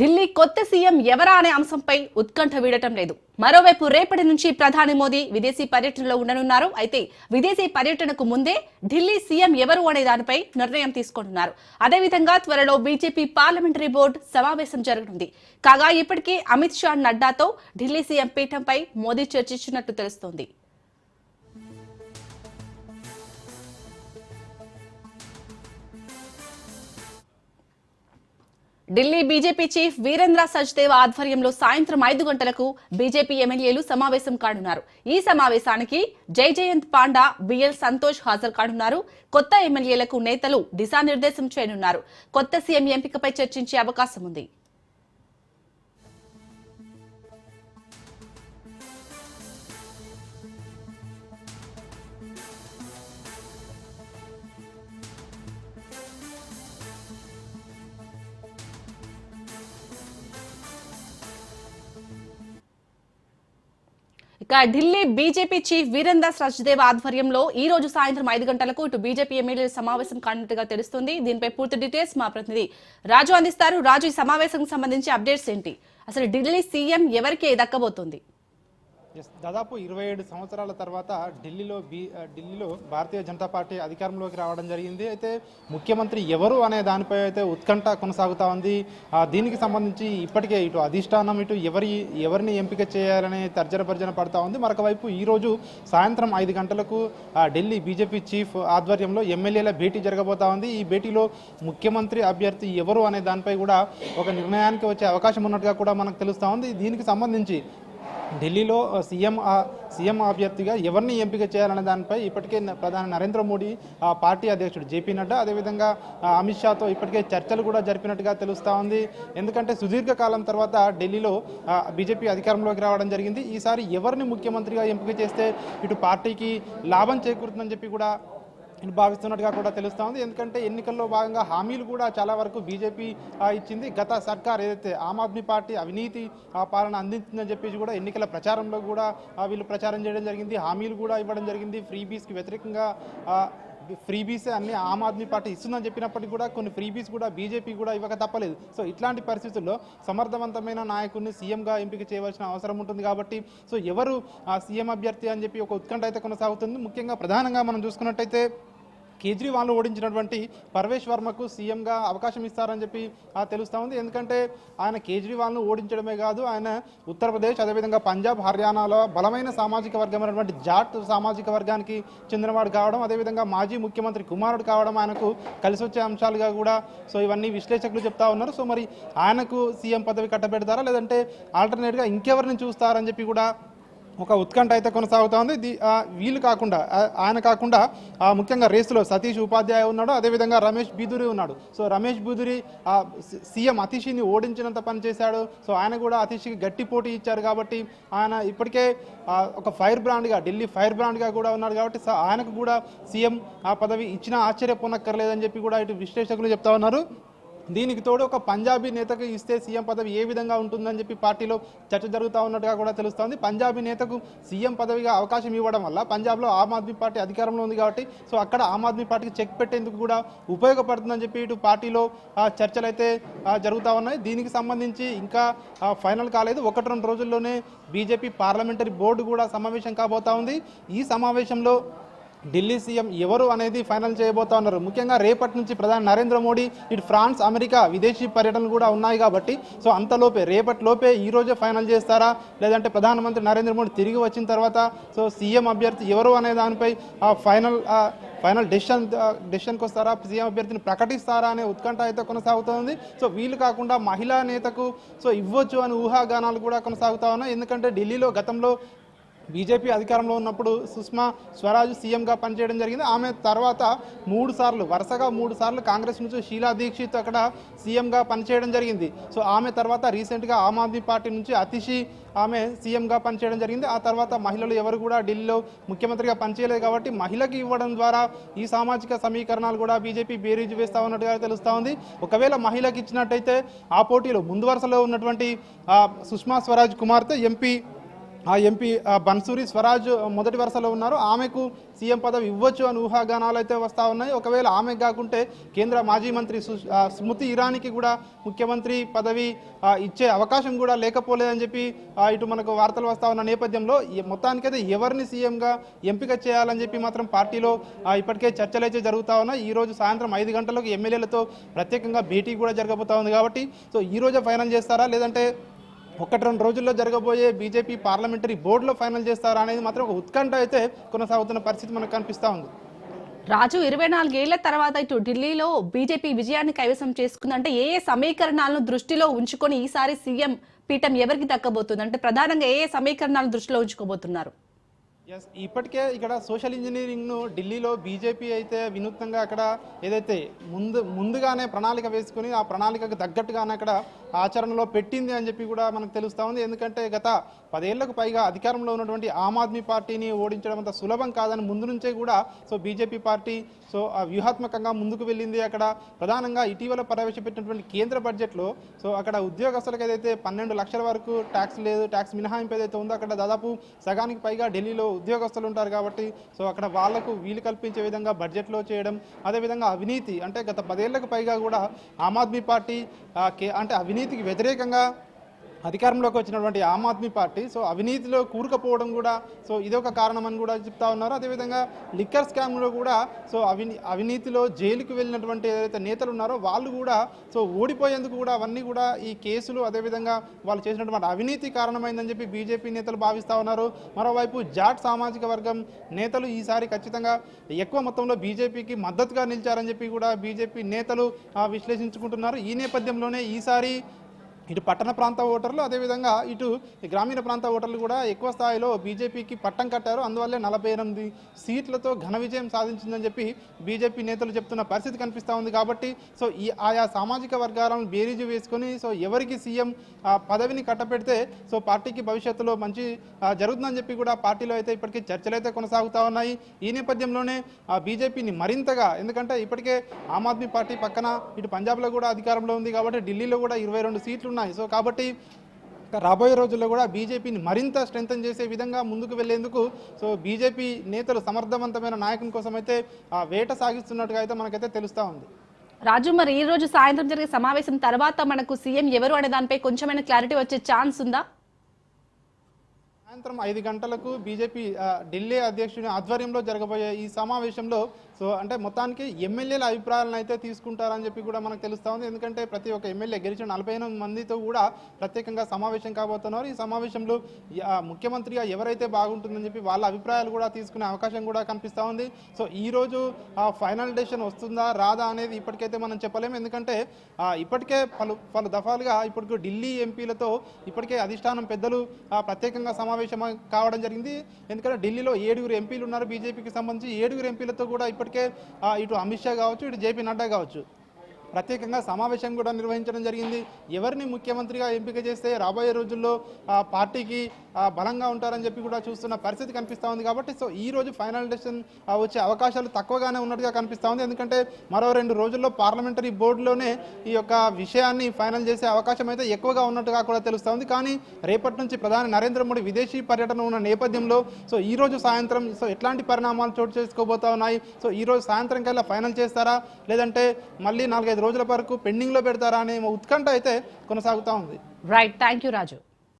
ఢిల్లీ కొత్త సీఎం ఎవరా అనే అంశంపై ఉత్కంఠ వీడటం లేదు. మరోవైపు రేపటి నుంచి ప్రధాని మోదీ విదేశీ పర్యటనలో ఉండనున్నారు. అయితే విదేశీ పర్యటనకు ముందే ఢిల్లీ సీఎం ఎవరు అనే దానిపై నిర్ణయం తీసుకుంటున్నారు. అదేవిధంగా త్వరలో బీజేపీ పార్లమెంటరీ బోర్డు సమావేశం జరగనుంది. కాగా ఇప్పటికే అమిత్ షా నడ్డాతో ఢిల్లీ సీఎం పీఠంపై మోదీ చర్చించినట్లు తెలుస్తోంది. ఢిల్లీ బీజేపీ చీఫ్ వీరేంద్ర సచ్దేవ్ ఆధ్వర్యంలో సాయంత్రం ఐదు గంటలకు బీజేపీ ఎమ్మెల్యేలు సమావేశం కానున్నారు. ఈ సమావేశానికి జై జయంత్ పాండా బిఎల్ సంతోష్ హాజరు కానున్నారు. కొత్త ఎమ్మెల్యేలకు నేతలు దిశానిర్దేశం చేయనున్నారు. కొత్త సీఎం ఎంపికపై చర్చించే అవకాశం ఉంది. ఇక ఢిల్లీ బీజేపీ చీఫ్ వీరేందర్ సచ్దేవ్ ఆధ్వర్యంలో ఈ రోజు సాయంత్రం ఐదు గంటలకు ఇటు బీజేపీ ఎమ్మెల్యేల సమావేశం కానున్నట్టుగా తెలుస్తుంది. దీనిపై పూర్తి డీటెయిల్స్ మా ప్రతినిధి రాజు అందిస్తారు. రాజు ఈ సమావేశం సంబంధించి అప్డేట్స్ ఏంటి? అసలు ఢిల్లీ సీఎం ఎవరికి దక్కబోతుంది? దాదాపు ఇరవై ఏడు సంవత్సరాల తర్వాత ఢిల్లీలో బీ ఢిల్లీలో భారతీయ జనతా పార్టీ అధికారంలోకి రావడం జరిగింది. అయితే ముఖ్యమంత్రి ఎవరు అనే దానిపై అయితే ఉత్కంఠ కొనసాగుతా ఉంది. దీనికి సంబంధించి ఇప్పటికే ఇటు అధిష్టానం ఇటు ఎవరి ఎవరిని ఎంపిక చేయాలనే తర్జన భర్జన పడతా ఉంది. మరొక వైపు ఈరోజు సాయంత్రం ఐదు గంటలకు ఢిల్లీ బీజేపీ చీఫ్ ఆధ్వర్యంలో ఎమ్మెల్యేల భేటీ జరగబోతా ఉంది. ఈ భేటీలో ముఖ్యమంత్రి అభ్యర్థి ఎవరు అనే దానిపై కూడా ఒక నిర్ణయానికి వచ్చే అవకాశం ఉన్నట్టుగా కూడా మనకు తెలుస్తూ ఉంది. దీనికి సంబంధించి ఢిల్లీలో సీఎం సీఎం అభ్యర్థిగా ఎవరిని ఎంపిక చేయాలనే దానిపై ఇప్పటికే ప్రధాని నరేంద్ర మోడీ పార్టీ అధ్యక్షుడు జేపీ నడ్డా అదేవిధంగా అమిత్ షాతో ఇప్పటికే చర్చలు కూడా జరిపినట్టుగా తెలుస్తూ ఉంది. ఎందుకంటే సుదీర్ఘకాలం తర్వాత ఢిల్లీలో బీజేపీ అధికారంలోకి రావడం జరిగింది. ఈసారి ఎవరిని ముఖ్యమంత్రిగా ఎంపిక చేస్తే ఇటు పార్టీకి లాభం చేకూరుతుందని చెప్పి కూడా భావిస్తున్నట్టుగా కూడా తెలుస్తూ ఉంది. ఎందుకంటే ఎన్నికల్లో భాగంగా హామీలు కూడా చాలా వరకు బీజేపీ ఇచ్చింది. గత సర్కార్ ఏదైతే ఆమ్ ఆద్మీ పార్టీ అవినీతి పాలన అందించిందని చెప్పేసి కూడా ఎన్నికల ప్రచారంలో కూడా వీళ్ళు ప్రచారం చేయడం జరిగింది. హామీలు కూడా ఇవ్వడం జరిగింది. ఫ్రీ బీస్కి వ్యతిరేకంగా ఫ్రీబీసే అన్ని ఆమ్ ఆద్మీ పార్టీ ఇస్తుందని చెప్పినప్పటికీ కూడా కొన్ని ఫ్రీబీస్ కూడా బీజేపీ కూడా ఇవ్వక తప్పలేదు. సో ఇట్లాంటి పరిస్థితుల్లో సమర్థవంతమైన నాయకుడిని సీఎంగా ఎంపిక చేయవలసిన అవసరం ఉంటుంది కాబట్టి సో ఎవరు ఆ సీఎం అభ్యర్థి అని చెప్పి ఒక ఉత్కంఠ అయితే కొనసాగుతుంది. ముఖ్యంగా ప్రధానంగా మనం చూసుకున్నట్టయితే కేజ్రీవాల్ను ఓడించినటువంటి పర్వేష్ వర్మకు సీఎంగా అవకాశం ఇస్తారని చెప్పి తెలుస్తూ ఉంది. ఎందుకంటే ఆయన కేజ్రీవాల్ను ఓడించడమే కాదు ఆయన ఉత్తరప్రదేశ్ అదేవిధంగా పంజాబ్ హర్యానాలో బలమైన సామాజిక వర్గమైనటువంటి జాట్ సామాజిక వర్గానికి చెందినవాడు కావడం అదేవిధంగా మాజీ ముఖ్యమంత్రి కుమారుడు కావడం ఆయనకు కలిసి వచ్చే అంశాలుగా కూడా సో ఇవన్నీ విశ్లేషకులు చెప్తా ఉన్నారు. సో మరి ఆయనకు సీఎం పదవి కట్టబెడతారా? లేదంటే ఆల్టర్నేట్గా ఇంకెవరిని చూస్తారని చెప్పి కూడా ఒక ఉత్కంఠ అయితే కొనసాగుతోంది. వీళ్ళు కాకుండా ఆయన కాకుండా ఆ, ముఖ్యంగా రేసులో సతీష్ ఉపాధ్యాయ ఉన్నాడు. అదేవిధంగా రమేష్ బీదురి ఉన్నాడు. సో రమేష్ బీదురి సీఎం అతిషిని ఓడించినంత పని చేశాడు. సో ఆయన కూడా అతిషికి గట్టి పోటీ ఇచ్చారు కాబట్టి ఆయన ఇప్పటికే ఒక ఫైర్ బ్రాండ్గా ఢిల్లీ ఫైర్ బ్రాండ్గా కూడా ఉన్నాడు కాబట్టి సో ఆయనకు కూడా సీఎం ఆ పదవి ఇచ్చినా ఆశ్చర్యపోనక్కర్లేదని చెప్పి కూడా ఇటు విశ్లేషకులు చెప్తా ఉన్నారు. దీనికి తోడు ఒక పంజాబీ నేతకు ఇస్తే సీఎం పదవి ఏ విధంగా ఉంటుందని చెప్పి పార్టీలో చర్చ జరుగుతూ ఉన్నట్టుగా కూడా తెలుస్తోంది. పంజాబీ నేతకు సీఎం పదవిగా అవకాశం ఇవ్వడం వల్ల పంజాబ్లో ఆమ్ ఆద్మీ పార్టీ అధికారంలో ఉంది కాబట్టి సో అక్కడ ఆమ్ ఆద్మీ పార్టీకి చెక్ పెట్టేందుకు కూడా ఉపయోగపడుతుందని చెప్పి ఇటు పార్టీలో చర్చలు అయితే జరుగుతూ ఉన్నాయి. దీనికి సంబంధించి ఇంకా ఫైనల్ కాలేదు. ఒకటి రెండు రోజుల్లోనే బీజేపీ పార్లమెంటరీ బోర్డు కూడా సమావేశం కాబోతా ఉంది. ఈ సమావేశంలో ఢిల్లీ సీఎం ఎవరు అనేది ఫైనల్ చేయబోతా ఉన్నారు. ముఖ్యంగా రేపటి నుంచి ప్రధాని నరేంద్ర మోడీ ఇటు ఫ్రాన్స్ అమెరికా విదేశీ పర్యటనలు కూడా ఉన్నాయి కాబట్టి సో అంతలోపే రేపటి లోపే ఈ రోజే ఫైనల్ చేస్తారా? లేదంటే ప్రధానమంత్రి నరేంద్ర మోడీ తిరిగి వచ్చిన తర్వాత సో సీఎం అభ్యర్థి ఎవరు అనే దానిపై ఆ ఫైనల్ ఫైనల్ డెసిషన్ డెసిషన్కి వస్తారా? సీఎం అభ్యర్థిని ప్రకటిస్తారా అనే ఉత్కంఠ అయితే కొనసాగుతోంది. సో వీళ్ళు కాకుండా మహిళా నేతకు సో ఇవ్వచ్చు అని ఊహాగానాలు కూడా కొనసాగుతా ఉన్నాయి. ఎందుకంటే ఢిల్లీలో గతంలో బీజేపీ అధికారంలో ఉన్నప్పుడు సుష్మా స్వరాజ్ సీఎంగా పనిచేయడం జరిగింది. ఆమె తర్వాత మూడు సార్లు వరుసగా మూడు సార్లు కాంగ్రెస్ నుంచి షీలా దీక్షిత్ అక్కడ సీఎంగా పనిచేయడం జరిగింది. సో ఆమె తర్వాత రీసెంట్గా ఆమ్ ఆద్మీ పార్టీ నుంచి అతిషి ఆమె సీఎంగా పనిచేయడం జరిగింది. ఆ తర్వాత మహిళలు ఎవరు కూడా ఢిల్లీలో ముఖ్యమంత్రిగా పనిచేయలేదు కాబట్టి మహిళకి ఇవ్వడం ద్వారా ఈ సామాజిక సమీకరణాలు కూడా బీజేపీ బేరీజు వేస్తా ఉన్నట్టుగా తెలుస్తూ ఉంది. ఒకవేళ మహిళకి ఇచ్చినట్టయితే ఆ పోటీలో ముందు వరుసలో ఉన్నటువంటి సుష్మా స్వరాజ్ కుమార్తె ఎంపీ ఎంపీ బన్సూరి స్వరాజ్ మొదటి వరుసలో ఉన్నారు. ఆమెకు సీఎం పదవి ఇవ్వచ్చు అని ఊహాగానాలు అయితే వస్తూ ఉన్నాయి. ఒకవేళ ఆమె కాకుంటే కేంద్ర మాజీ మంత్రి స్మృతి ఇరానీకి కూడా ముఖ్యమంత్రి పదవి ఇచ్చే అవకాశం కూడా లేకపోలేదని చెప్పి ఇటు మనకు వార్తలు వస్తూ ఉన్న నేపథ్యంలో మొత్తానికైతే ఎవరిని సీఎంగా ఎంపిక చేయాలని చెప్పి మాత్రం పార్టీలో ఇప్పటికే చర్చలు అయితే జరుగుతా ఉన్నాయి. ఈ రోజు సాయంత్రం ఐదు గంటలకు ఎమ్మెల్యేలతో ప్రత్యేకంగా భేటీ కూడా జరగబోతా ఉంది కాబట్టి సో ఈ రోజే ఫైనల్ చేస్తారా? లేదంటే ఒకటి రెండు రోజుల్లో జరగబోయే బీజేపీ పార్లమెంటరీ బోర్డులో ఫైనల్ చేస్తారా అనేది మాత్రం ఒక ఉత్కంఠ అయితే కొనసాగుతున్న పరిస్థితి మనకు కనిపిస్తూ ఉంది. రాజు ఇరవై నాలుగేళ్ళ తర్వాత ఇటు ఢిల్లీలో బీజేపీ విజయాన్ని కైవసం చేసుకుందంటే ఏ ఏ సమీకరణాలను దృష్టిలో ఉంచుకొని ఈసారి సీఎం పీఠం ఎవరికి దక్కబోతుంది? అంటే ప్రధానంగా ఏ ఏ సమీకరణాలను దృష్టిలో ఉంచుకోబోతున్నారు? ఎస్ ఇప్పటికే ఇక్కడ సోషల్ ఇంజనీరింగ్ను ఢిల్లీలో బీజేపీ అయితే వినూత్నంగా అక్కడ ఏదైతే ముందు ముందుగానే ప్రణాళిక వేసుకుని ఆ ప్రణాళికకు తగ్గట్టుగానే అక్కడ ఆచరణలో పెట్టింది అని చెప్పి కూడా మనకు తెలుస్తూ ఉంది. ఎందుకంటే గత పదేళ్ళకు పైగా అధికారంలో ఉన్నటువంటి ఆమ్ ఆద్మీ పార్టీని ఓడించడం అంత సులభం కాదని ముందు నుంచే కూడా సో బీజేపీ పార్టీ సో ఆ వ్యూహాత్మకంగా ముందుకు వెళ్ళింది. అక్కడ ప్రధానంగా ఇటీవల ప్రవేశపెట్టినటువంటి కేంద్ర బడ్జెట్లో సో అక్కడ ఉద్యోగస్తులకు ఏదైతే పన్నెండు లక్షల వరకు ట్యాక్స్ లేదు ట్యాక్స్ మినహాయింపు ఏదైతే ఉందో అక్కడ దాదాపు సగానికి పైగా ఢిల్లీలో ఉద్యోగస్తులు ఉంటారు కాబట్టి సో అక్కడ వాళ్ళకు వీలు కల్పించే విధంగా బడ్జెట్లో చేయడం అదేవిధంగా అవినీతి అంటే గత పదేళ్ళకు పైగా కూడా ఆమ్ ఆద్మీ పార్టీ అంటే అవినీతికి వ్యతిరేకంగా అధికారంలోకి వచ్చినటువంటి ఆమ్ ఆద్మీ పార్టీ సో అవినీతిలో కూరుకుపోవడం కూడా సో ఇదొక కారణం అని కూడా చెప్తా ఉన్నారు. అదేవిధంగా లిక్కర్ స్కామ్లో కూడా సో అవినీ అవినీతిలో జైలుకు వెళ్ళినటువంటి ఏదైతే నేతలు ఉన్నారో వాళ్ళు కూడా సో ఓడిపోయేందుకు కూడా అవన్నీ కూడా ఈ కేసులు అదేవిధంగా వాళ్ళు చేసినటువంటి అవినీతి కారణమైందని చెప్పి బీజేపీ నేతలు భావిస్తూ ఉన్నారు. మరోవైపు జాట్ సామాజిక వర్గం నేతలు ఈసారి ఖచ్చితంగా ఎక్కువ మొత్తంలో బీజేపీకి మద్దతుగా నిలిచారని చెప్పి కూడా బీజేపీ నేతలు విశ్లేషించుకుంటున్నారు. ఈ నేపథ్యంలోనే ఈసారి ఇటు పట్టణ ప్రాంత ఓటర్లు అదేవిధంగా ఇటు గ్రామీణ ప్రాంత ఓటర్లు కూడా ఎక్కువ స్థాయిలో బీజేపీకి పట్టం కట్టారు. అందువల్లే నలభై ఎనిమిది సీట్లతో ఘన విజయం సాధించిందని చెప్పి బీజేపీ నేతలు చెప్తున్న పరిస్థితి కనిపిస్తూ ఉంది కాబట్టి సో ఈ ఆయా సామాజిక వర్గాలను బేరీజు వేసుకొని సో ఎవరికి సీఎం ఆ, పదవిని కట్టపెడితే సో పార్టీకి భవిష్యత్తులో మంచి జరుగుతుందని చెప్పి కూడా పార్టీలో అయితే ఇప్పటికీ చర్చలు అయితే కొనసాగుతూ ఉన్నాయి. ఈ నేపథ్యంలోనే ఆ బీజేపీని మరింతగా ఎందుకంటే ఇప్పటికే ఆమ్ ఆద్మీ పార్టీ పక్కన ఇటు పంజాబ్లో కూడా అధికారంలో ఉంది కాబట్టి ఢిల్లీలో కూడా ఇరవై రెండు సీట్లు ఉన్నాయి. సో కాబట్టి రాబోయే రోజుల్లో కూడా బీజేపీని మరింత స్ట్రెంగ్తన్ చేసే విధంగా ముందుకు వెళ్ళేందుకు సో బీజేపీ నేతలు సమర్థవంతమైన నాయకుని కోసం అయితే ఆ వేట సాగిస్తున్నట్టుగా అయితే మనకైతే తెలుస్తూ ఉంది. రాజు మరి ఈ రోజు సాయంత్రం జరిగే సమావేశం తర్వాత మనకు సీఎం ఎవరు అనే దానిపై కొంచెమైనా క్లారిటీ వచ్చే ఛాన్స్ ఉందా? సాయంత్రం ఐదు గంటలకు బీజేపీ ఢిల్లీ అధ్యక్షుని ఆధ్వర్యంలో జరగబోయే ఈ సమావేశంలో సో అంటే మొత్తానికి ఎమ్మెల్యేల అభిప్రాయాలను అయితే తీసుకుంటారని చెప్పి కూడా మనకు తెలుస్తా ఉంది. ఎందుకంటే ప్రతి ఒక్క ఎమ్మెల్యే గెలిచిన నలభై ఎనిమిది మందితో కూడా ప్రత్యేకంగా సమావేశం కాబోతున్నారు. ఈ సమావేశంలో ముఖ్యమంత్రిగా ఎవరైతే బాగుంటుందని చెప్పి వాళ్ళ అభిప్రాయాలు కూడా తీసుకునే అవకాశం కూడా కనిపిస్తూ ఉంది. సో ఈ రోజు ఫైనల్ డెసిషన్ వస్తుందా రాదా అనేది ఇప్పటికైతే మనం చెప్పలేము. ఎందుకంటే ఇప్పటికే పలు పలు దఫాలుగా ఇప్పటికి ఢిల్లీ ఎంపీలతో ఇప్పటికే అధిష్టానం పెద్దలు ప్రత్యేకంగా సమావేశం కావడం జరిగింది. ఎందుకంటే ఢిల్లీలో ఏడుగురు ఎంపీలు ఉన్నారు. బీజేపీకి సంబంధించి ఏడుగురు ఎంపీలతో కూడా ఇప్పటికే ఆ, ఇటు అమిత్ షా కావచ్చు ఇటు జేపీ నడ్డా కావచ్చు. ప్రత్యేకంగా సమావేశం కూడా నిర్వహించడం జరిగింది. ఎవరిని ముఖ్యమంత్రిగా ఎంపిక చేస్తే రాబోయే రోజుల్లో పార్టీకి బలంగా ఉంటారని చెప్పి కూడా చూస్తున్న పరిస్థితి కనిపిస్తూ ఉంది కాబట్టి సో ఈ రోజు ఫైనల్ డెసిషన్ వచ్చే అవకాశాలు తక్కువగానే ఉన్నట్టుగా కనిపిస్తూ ఉంది. ఎందుకంటే మరో రెండు రోజుల్లో పార్లమెంటరీ బోర్డులోనే ఈ యొక్క విషయాన్ని ఫైనల్ చేసే అవకాశం అయితే ఎక్కువగా ఉన్నట్టుగా కూడా తెలుస్తూ ఉంది. కానీ రేపటి నుంచి ప్రధాని నరేంద్ర మోడీ విదేశీ పర్యటన ఉన్న నేపథ్యంలో సో ఈ రోజు సాయంత్రం సో ఎట్లాంటి పరిణామాలు చోటు చేసుకోబోతా ఉన్నాయి? సో ఈ రోజు సాయంత్రం కల్లా ఫైనల్ చేస్తారా? లేదంటే మళ్ళీ నాలుగైదు రోజుల వరకు పెండింగ్లో పెడతారా అనే ఉత్కంఠ అయితే కొనసాగుతూ ఉంది. Right thank you Raju